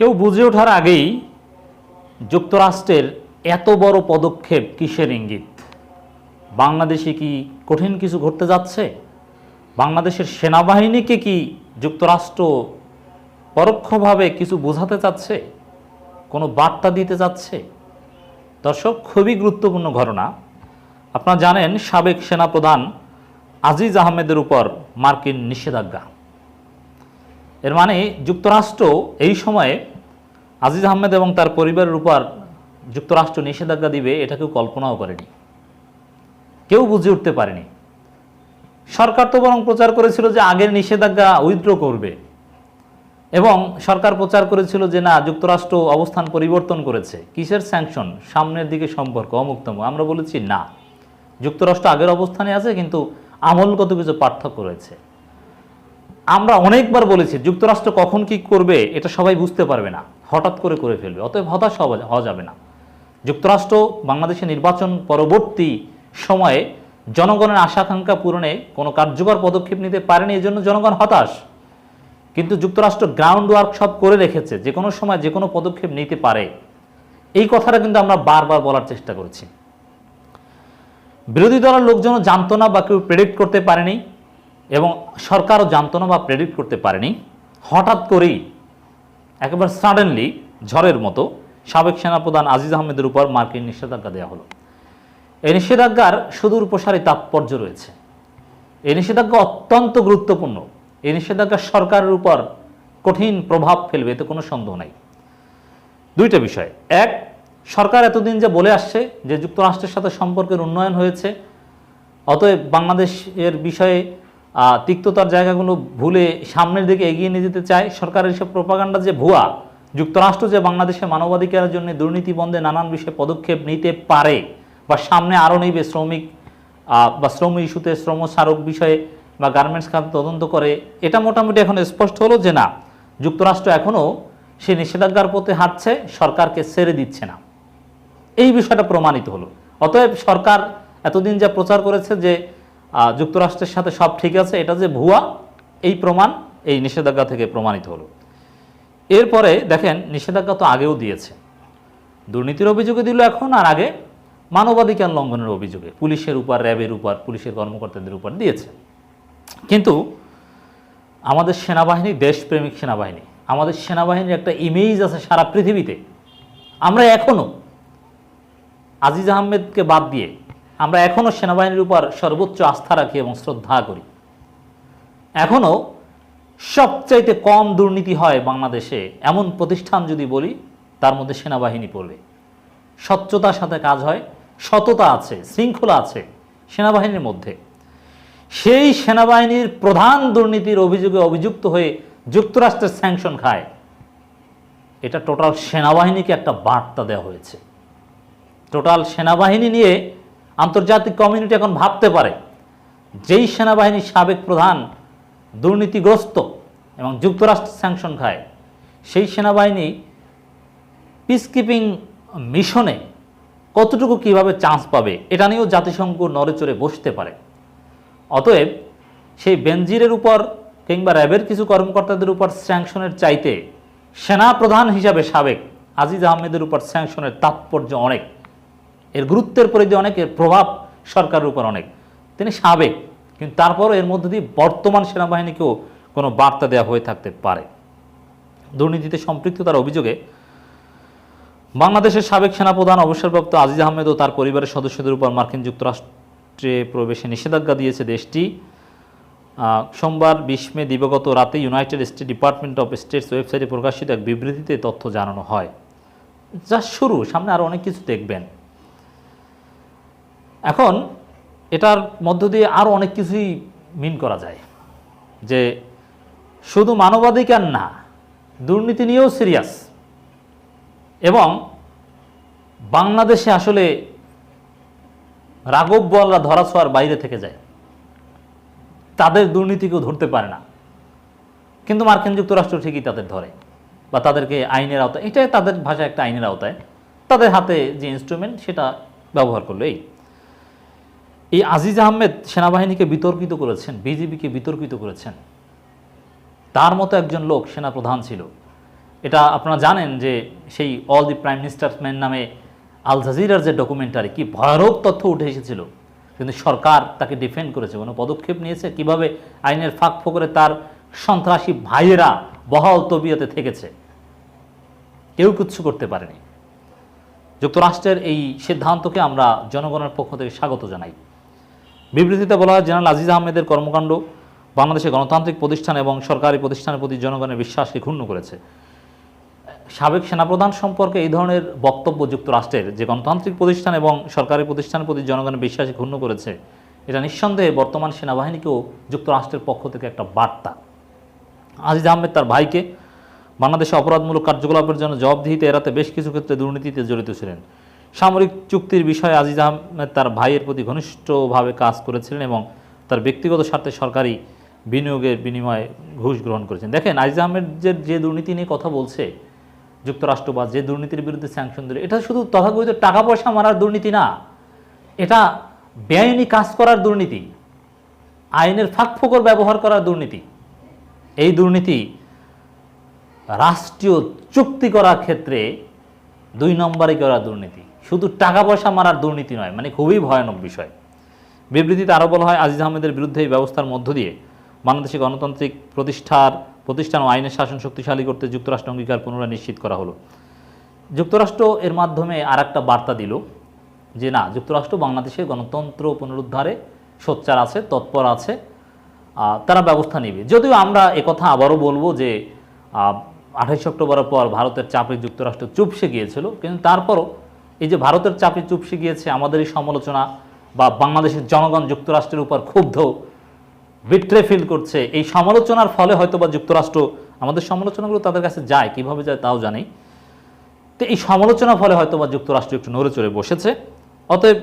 কেউ বুঝে ওঠার আগেই যুক্তরাষ্ট্রের এত বড় পদক্ষেপ কিসের ইঙ্গিত? বাংলাদেশে কি কঠিন কিছু ঘটতে যাচ্ছে? বাংলাদেশের সেনাবাহিনীকে কি যুক্তরাষ্ট্র পরোক্ষভাবে কিছু বোঝাতে চাচ্ছে? কোনো বার্তা দিতে যাচ্ছে দর্শক, খুবই গুরুত্বপূর্ণ ঘটনা। আপনারা জানেন, সাবেক সেনাপ্রধান আজিজ আহমেদের উপর মার্কিন নিষেধাজ্ঞা। এর মানে যুক্তরাষ্ট্র এই সময়ে আজিজ আহমেদ এবং তার পরিবারের উপর যুক্তরাষ্ট্র নিষেধাজ্ঞা দিবে, এটা কেউ কল্পনাও করেনি। কেউ বুঝে উঠতে পারেনি। সরকার তো বরং প্রচার করেছিল যে আগের নিষেধাজ্ঞা উইথড্র করবে এবং সরকার প্রচার করেছিল যে না, যুক্তরাষ্ট্র অবস্থান পরিবর্তন করেছে। কিসের স্যাংশন সামনের দিকে সম্পর্ক, অমুক্তম। আমরা বলেছি না। যুক্তরাষ্ট্র আগের অবস্থানে আছে, কিন্তু আমলগত কিছু পার্থক্য রয়েছে। আমরা অনেকবার বলেছি, যুক্তরাষ্ট্র কখন কি করবে, এটা সবাই বুঝতে পারবে না। হঠাৎ করে করে ফেলবে, অতএব হতাশ হওয়া যাবে না। যুক্তরাষ্ট্র বাংলাদেশের নির্বাচন পরবর্তী সময়ে জনগণের আশাকাঙ্ক্ষা পূরণে কোনো কার্যকর পদক্ষেপ নিতে পারেনি এই জন্য জনগণ হতাশ। কিন্তু যুক্তরাষ্ট্র গ্রাউন্ড ওয়ার্ক সব করে রেখেছে, যে কোনো সময় যে কোনো পদক্ষেপ নিতে পারে। এই কথাটা কিন্তু আমরা বারবার বলার চেষ্টা করেছি। বিরোধী দলের লোকজনও জানতো না বা কেউ প্রেডিক্ট করতে পারেনি এবং সরকারও জানতো না বা প্রেডিক্ট করতে পারেনি। হঠাৎ করেই একেবারে সাডেনলি ঝড়ের মতো সাবেক সেনাপ্রধান আজিজ আহমেদের উপর মার্কিন নিষেধাজ্ঞা দেওয়া হলো। এই নিষেধাজ্ঞার সুদূর প্রসারী তাৎপর্য রয়েছে। এই নিষেধাজ্ঞা অত্যন্ত গুরুত্বপূর্ণ। এই নিষেধাজ্ঞা সরকারের উপর কঠিন প্রভাব ফেলবে, এতে কোনো সন্দেহ নাই। দুইটা বিষয়। এক, সরকার এতদিন যে বলে আসছে যে যুক্তরাষ্ট্রের সাথে সম্পর্কের উন্নয়ন হয়েছে, অতএব বাংলাদেশের বিষয়ে তিক্ততার জায়গাগুলো ভুলে সামনের দিকে এগিয়ে নিয়ে যেতে চায় সরকারের এসব প্রপাগান্ডা যে ভুয়া, যুক্তরাষ্ট্র যে বাংলাদেশের মানবাধিকারের জন্য দুর্নীতি বন্ধে নানান বিষয়ে পদক্ষেপ নিতে পারে বা সামনে আরও নেবে শ্রমিক বা শ্রম ইস্যুতে শ্রম স্মারক বিষয়ে বা গার্মেন্টস খাত তদন্ত করে, এটা মোটামুটি এখন স্পষ্ট হলো যে না, যুক্তরাষ্ট্র এখনও সে নিষেধাজ্ঞার পথে হাঁটছে, সরকারকে ছেড়ে দিচ্ছে না। এই বিষয়টা প্রমাণিত হলো। অতএব সরকার এতদিন যা প্রচার করেছে যে যুক্তরাষ্ট্রের সাথে সব ঠিক আছে, এটা যে ভুয়া, এই প্রমাণ, এই নিষেধাজ্ঞা থেকে প্রমাণিত হলো। এরপরে দেখেন, নিষেধাজ্ঞা তো আগেও দিয়েছে। দুর্নীতির অভিযোগে দিল এখন, আর আগে মানবাধিকার লঙ্ঘনের অভিযোগে পুলিশের উপর, র্যাবের উপর, পুলিশের কর্মকর্তাদের উপর দিয়েছে। কিন্তু আমাদের সেনাবাহিনী, দেশপ্রেমিক সেনাবাহিনী, আমাদের সেনাবাহিনীর একটা ইমেজ আছে সারা পৃথিবীতে। আমরা এখনও আজিজ আহমেদকে বাদ দিয়ে আমরা এখনও সেনাবাহিনীর উপর সর্বোচ্চ আস্থা রাখি এবং শ্রদ্ধা করি। এখনও সবচাইতে কম দুর্নীতি হয় বাংলাদেশে এমন প্রতিষ্ঠান যদি বলি, তার মধ্যে সেনাবাহিনী পড়বে। স্বচ্ছতার সাথে কাজ হয়, সততা আছে, শৃঙ্খলা আছে সেনাবাহিনীর মধ্যে। সেই সেনাবাহিনীর প্রধান দুর্নীতির অভিযোগে অভিযুক্ত হয়ে যুক্তরাষ্ট্রের স্যাংশন খায়। এটা টোটাল সেনাবাহিনীকে একটা বার্তা দেওয়া হয়েছে। টোটাল সেনাবাহিনী নিয়ে আন্তর্জাতিক কমিউনিটি এখন ভাবতে পারে, যেই সেনাবাহিনীর সাবেক প্রধান দুর্নীতিগ্রস্ত এবং যুক্তরাষ্ট্র স্যাংশন খায়, সেই সেনাবাহিনী পিসকিপিং মিশনে কতটুকু কীভাবে চান্স পাবে, এটা নিয়েও জাতিসংঘ নড়েচড়ে বসতে পারে। অতএব সেই বেনজিরের উপর কিংবা র্যাবের কিছু কর্মকর্তাদের উপর স্যাংশনের চাইতে সেনা প্রধান হিসাবে সাবেক আজিজ আহমেদের উপর স্যাংশনের তাৎপর্য অনেক। এর গুরুত্বের পরিধি অনেক, এর প্রভাব সরকারের উপর অনেক। তিনি সাবেক, কিন্তু তারপরও এর মধ্যে দিয়ে বর্তমান সেনাবাহিনীকেও কোনো বার্তা দেওয়া হয়ে থাকতে পারে। দুর্নীতিতে সম্পৃক্ততার অভিযোগে বাংলাদেশের সাবেক সেনাপ্রধান অবসরপ্রাপ্ত আজিজ আহমেদ ও তার পরিবারের সদস্যদের উপর মার্কিন যুক্তরাষ্ট্রে প্রবেশে নিষেধাজ্ঞা দিয়েছে দেশটি। সোমবার বিশ মে দিবগত রাতে United State Department of States ওয়েবসাইটে প্রকাশিত এক বিবৃতিতে তথ্য জানানো হয়। যা শুরু, সামনে আরও অনেক কিছু দেখবেন। এখন এটার মধ্য দিয়ে আরও অনেক কিছুই মিন করা যায়। যে শুধু মানবাধিকার না, দুর্নীতি নিয়েও সিরিয়াস। এবং বাংলাদেশে আসলে রাঘব বলরা ধরাছোঁয়ার বাইরে থেকে যায়। তাদের দুর্নীতিকেও ধরতে পারে না। কিন্তু মার্কিন যুক্তরাষ্ট্র ঠিকই তাদের ধরে বা তাদেরকে আইনের আওতায়, এটাই তাদের ভাষায় একটা আইনের আওতায়। তাদের হাতে যে ইনস্ট্রুমেন্ট সেটা ব্যবহার করল এই। এই আজিজ আহমেদ সেনাবাহিনীকে বিতর্কিত করেছেন বিজেপিকে বিতর্কিত করেছেন। তার মতো একজন লোক সেনাপ্রধান ছিল। এটা আপনারা জানেন যে সেই all the prime ministers man নামে আল জাজিরার যে ডকুমেন্টারি, কি ভয়ানক তথ্য উঠে এসেছিল। কিন্তু সরকার তাকে ডিফেন্ড করেছে, কোনো পদক্ষেপ নিয়েছে? কীভাবে আইনের ফাঁক ফোকরে তার সন্ত্রাসী ভাইয়েরা বহাল তবিয়তে থেকেছে? কেউ কিচ্ছু করতে পারেনি। যুক্তরাষ্ট্রের এই সিদ্ধান্তকে আমরা জনগণের পক্ষ থেকে স্বাগত জানাই। বিবৃতিতে বলা হয়, জেনারেল আজিজ আহমেদের কর্মকাণ্ড বাংলাদেশের গণতান্ত্রিক প্রতিষ্ঠান এবং সরকারি প্রতিষ্ঠানের প্রতি জনগণের বিশ্বাসকে ক্ষুণ্ণ করেছে। সাবেক সেনাপ্রধান সম্পর্কে এই ধরনের বক্তব্য যুক্তরাষ্ট্রের, যে গণতান্ত্রিক প্রতিষ্ঠান এবং সরকারি প্রতিষ্ঠানের প্রতি জনগণের বিশ্বাসকে ক্ষুণ্ণ করেছে, এটা নিঃসন্দেহে বর্তমান সেনাবাহিনীকেও যুক্তরাষ্ট্রের পক্ষ থেকে একটা বার্তা। আজিজ আহমেদ তার ভাইকে বাংলাদেশে অপরাধমূলক কার্যকলাপের জন্য জবাবদিহিতে এড়াতে বেশ কিছু ক্ষেত্রে দুর্নীতিতে জড়িত ছিলেন। সামরিক চুক্তির বিষয়ে আজিজ আহমেদ তার ভাইয়ের প্রতি ঘনিষ্ঠভাবে কাজ করেছিলেন এবং তার ব্যক্তিগত স্বার্থে সরকারি বিনিয়োগের বিনিময়ে ঘুষ গ্রহণ করেছেন। দেখেন, আজিজ আহমেদের যে দুর্নীতি নিয়ে কথা বলছে, যুক্তরাষ্ট্র বা যে দুর্নীতির বিরুদ্ধে স্যাংশন দিল, এটা শুধু তথাকথিত টাকা পয়সা মারার দুর্নীতি না, এটা বেআইনি কাজ করার দুর্নীতি, আইনের ফাঁক ফোকর ব্যবহার করার দুর্নীতি, এই দুর্নীতি রাষ্ট্রীয় চুক্তি করার ক্ষেত্রে দুই নম্বরে করা দুর্নীতি। শুধু টাকা পয়সা মারার দুর্নীতি নয় মানে খুবই ভয়ানক বিষয়। বিবৃতিতে আরও বলা হয়, আজিজ আহমেদের বিরুদ্ধে এই ব্যবস্থার মধ্য দিয়ে বাংলাদেশে গণতান্ত্রিক প্রতিষ্ঠার, প্রতিষ্ঠান ও আইনের শাসন শক্তিশালী করতে যুক্তরাষ্ট্র অঙ্গীকার পুনরায় নিশ্চিত করা হলো। যুক্তরাষ্ট্র এর মাধ্যমে আর একটা বার্তা দিল যে, না, যুক্তরাষ্ট্র বাংলাদেশের গণতন্ত্র পুনরুদ্ধারে সোচ্চার আছে, তৎপর আছে তারা ব্যবস্থা নেবে। যদিও আমরা একথা আবারও বলব যে আঠাইশ অক্টোবরের পর ভারতের চাপে যুক্তরাষ্ট্র চুপসে গিয়েছিল, কিন্তু তারপরও এই যে ভারতের চাপে চুপসে গিয়েছে আমাদের এই সমালোচনা বা বাংলাদেশের জনগণ যুক্তরাষ্ট্রের উপর ক্ষুব্ধ বিট্রে ফিল করছে, এই সমালোচনার ফলে হয়তো বা যুক্তরাষ্ট্র আমাদের সমালোচনাগুলো তাদের কাছে যায়, কীভাবে যায় তাও জানি। তো এই সমালোচনার ফলে হয়তো বা যুক্তরাষ্ট্র একটু নড়ে চড়ে বসেছে। অতএব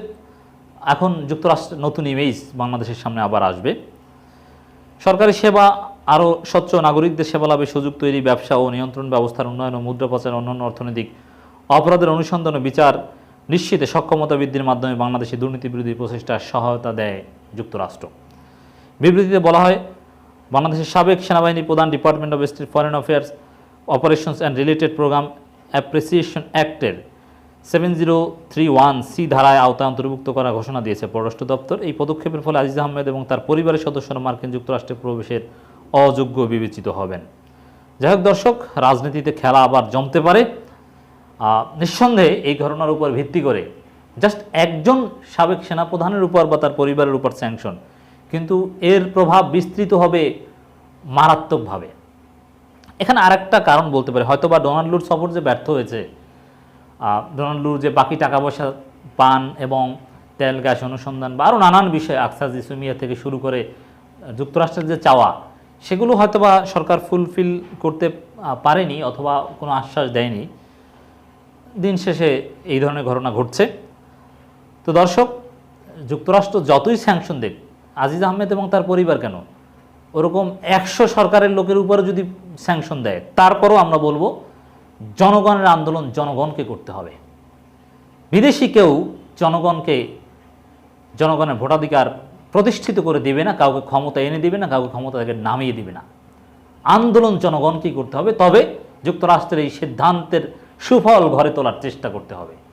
এখন যুক্তরাষ্ট্রের নতুন ইমেজ বাংলাদেশের সামনে আবার আসবে। সরকারি সেবা, আরও স্বচ্ছ নাগরিকদের সেবা লাভে সুযোগ তৈরি, ব্যবসা ও নিয়ন্ত্রণ ব্যবস্থার উন্নয়ন ও মুদ্রা পাচার অন্যান্য অর্থনৈতিক অপরাধের অনুসন্ধান ও বিচার নিশ্চিতে সক্ষমতা বৃদ্ধির মাধ্যমে বাংলাদেশে দুর্নীতি বিরোধী প্রচেষ্টার সহায়তা দেয় যুক্তরাষ্ট্র। বিবৃতিতে বলা হয়, বাংলাদেশের সাবেক সেনাবাহিনী প্রধান Department of State foreign affairs, operations and related program appreciation অ্যাক্টের seven zero three one C ধারায় আওতায় অন্তর্ভুক্ত করার ঘোষণা দিয়েছে পররাষ্ট্র দপ্তর। এই পদক্ষেপের ফলে আজিজ আহমেদ এবং তার পরিবারের সদস্যরা মার্কিন যুক্তরাষ্ট্রে প্রবেশের অযোগ্য বিবেচিত হবেন। যাই দর্শক, রাজনীতিতে খেলা আবার জমতে পারে। নিঃসন্দেহে এই ঘটনার উপর ভিত্তি করে জাস্ট একজন সাবেক সেনাপ্রধানের উপর বা তার পরিবারের উপর স্যাংশন কিন্তু এর প্রভাব বিস্তৃত হবে মারাত্মকভাবে। এখানে আরেকটা কারণ বলতে পারে হয়তো বা ডোনাল্ড লুর সফর যে ব্যর্থ হয়েছে আহ, ডোনাল্ড লুর যে বাকি টাকা পয়সা পান এবং তেল গ্যাস অনুসন্ধান বা আরও নানান বিষয় আকসাজ ইসুমিয়া থেকে শুরু করে যুক্তরাষ্ট্রের যে চাওয়া সেগুলো হয়তোবা সরকার ফুলফিল করতে পারেনি অথবা কোনো আশ্বাস দেয়নি। দিন শেষে এই ধরনের ঘটনা ঘটছে। তো দর্শক, যুক্তরাষ্ট্র যতই স্যাংশন দেখ আজিজ আহমেদ এবং তার পরিবার কেন? ওরকম একশো সরকারের লোকের উপরে যদি স্যাংশন দেয়, তারপরও আমরা বলব, জনগণের আন্দোলন জনগণকে করতে হবে। বিদেশি কেউ জনগণকে, জনগণের ভোটাধিকার প্রতিষ্ঠিত করে দিবে না, কাউকে ক্ষমতা এনে দিবে না, কাউকে ক্ষমতা থেকে নামিয়ে দিবে না। আন্দোলন জনগণকেই করতে হবে। তবে যুক্তরাষ্ট্রের এই সিদ্ধান্তের সুফল ঘরে তোলার চেষ্টা করতে হবে।